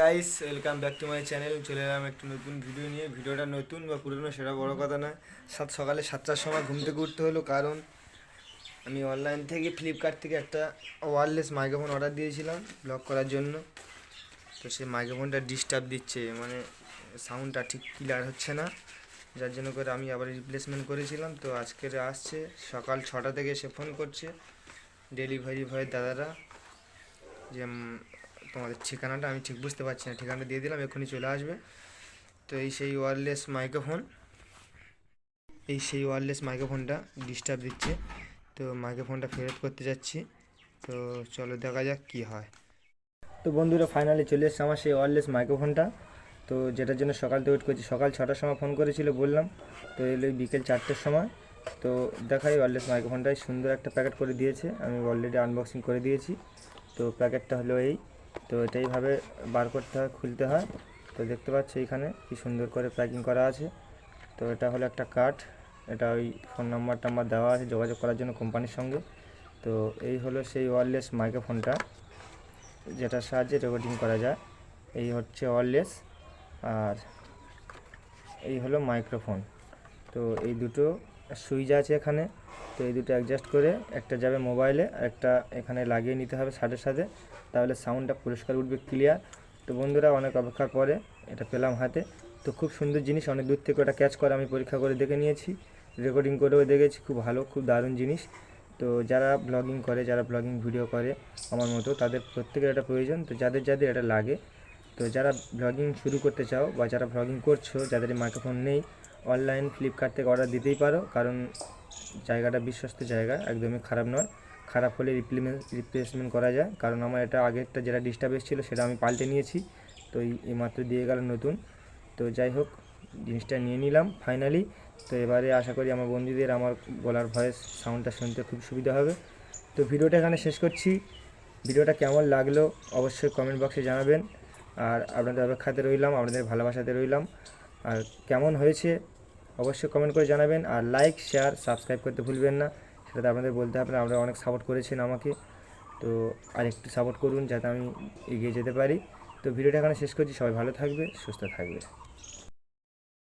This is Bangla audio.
Guys welcome back to my channel চলে এলাম একটু নতুন ভিডিও নিয়ে। ভিডিওটা নতুন বা পুরনো সেটা বড় কথা নয়। সাত, সকালে সাতটার সময় ঘুম থেকে উঠতে হলো কারণ আমি অনলাইন থেকে ফ্লিপকার্ট থেকে একটা ওয়্যারলেস মাইক্রোফোন অর্ডার দিয়েছিলাম ব্লগ করার জন্য। তো সেই মাইক্রোফোনটা ডিস্টার্ব দিচ্ছে। মানে সাউন্ডটা ঠিক ক্লিয়ার হচ্ছে না। যার জন্য করে আমি আবার রিপ্লেসমেন্ট করেছিলাম। তো আজকের আসছে। সকাল ছটা থেকে সে ফোন করছে। ডেলিভারি ভয়ের দাদারা। যে তোমাদের ঠিকানাটা আমি ঠিক বুঝতে পারছি না। ঠিকানাটা দিয়ে দিলাম, এক্ষুনি চলে আসবে। তো এই সেই ওয়্যারলেস মাইক্রোফোন এই সেই ওয়্যারলেস মাইক্রোফোনটা ডিস্টার্ব দিচ্ছে। তো মাইক্রোফোনটা ফেরত করতে যাচ্ছি। তো চলো দেখা যাক কী হয়। তো বন্ধুরা ফাইনালি চলে এসছে আমার সেই ওয়্যারলেস মাইক্রোফোনটা তো যেটার জন্য সকাল থেকে ওয়েট করছি, সকাল ছটার সময় ফোন করেছিল, বললাম। তো এলো বিকেল চারটের সময়। তো দেখাই ওয়্যারলেস মাইক্রোফোনটাই সুন্দর একটা প্যাকেট করে দিয়েছে। আমি অলরেডি আনবক্সিং করে দিয়েছি। তো প্যাকেটটা হলো এই। তো এটা এইভাবে বার করতে হয়, খুলতে হয়। তো দেখতে পাচ্ছি এখানে কি সুন্দর করে প্যাকিং করা আছে। তো এটা হলো একটা কার্ড এটা ওই ফোন নাম্বার টাম্বার দেওয়া আছে যোগাযোগ করার জন্য কোম্পানির সঙ্গে। তো এই হলো সেই ওয়্যারলেস মাইক্রোফোনটা যেটার সাহায্যে রেকর্ডিং করা যায়। এই হচ্ছে ওয়্যারলেস আর এই হলো মাইক্রোফোন তো এই দুটো সুইচ আছে এখানে। তো এই দুটো অ্যাডজাস্ট করে একটা যাবে মোবাইলে আর একটা এখানে লাগিয়ে নিতে হবে শার্টের সাথে। তাহলে সাউন্ডটা পরিষ্কার উঠবে ক্লিয়ার তো বন্ধুরা, অনেক অপেক্ষা করে। এটা পেলাম হাতে। তো খুব সুন্দর জিনিস, অনেক দূর থেকে ওটা ক্যাচ করে আমি পরীক্ষা করে দেখে নিয়েছি। রেকর্ডিং করেও দেখেছি, খুব ভালো, খুব দারুণ জিনিস। তো যারা ব্লগিং করে, যারা ব্লগিং ভিডিও করে, আমার মতো, তাদের প্রত্যেকের এটা প্রয়োজন। তো যাদের যাদের এটা লাগে। তো যারা ব্লগিং শুরু করতে চাও বা যারা ব্লগিং করছ, যাদের মাইক্রোফোন নেই অনলাইন ফ্লিপকার্ট থেকে অর্ডার দিতেই পারো, কারণ জায়গাটা বিশ্বস্ত জায়গা, একদমই খারাপ নয়। খারাপ হলে রিপ্লেমেন্ট রিপ্লেসমেন্ট করা যায়, কারণ আমার এটা আগেরটা যেটা ডিস্টার্ব এসেছিল সেটা আমি পাল্টে নিয়েছি, তো এই মাত্র দিয়ে গেল নতুন। তো যাই হোক, জিনিসটা নিয়ে নিলাম ফাইনালি তো এবারে আশা করি আমার বন্ধুদের আমার গলার ভয়েস সাউন্ডটা শুনতে খুব সুবিধা হবে। তো ভিডিওটা এখানে শেষ করছি। ভিডিওটা কেমন লাগল অবশ্যই কমেন্ট বক্সে জানাবেন। আর আপনাদের অপেক্ষাতে রইলাম, আপনাদের ভালোবাসাতে রইলাম। আর কেমন হয়েছে অবশ্যই কমেন্ট করে জানাবেন আর লাইক শেয়ার সাবস্ক্রাইব করতে ভুলবেন না। সেটাতে আপনাদের বলতে হবে আপনারা অনেক সাপোর্ট করেছেন আমাকে। তো আর একটু সাপোর্ট করুন যাতে আমি এগিয়ে যেতে পারি। তো ভিডিওটা এখানে শেষ করছি, সবাই ভালো থাকবে, সুস্থ থাকবে।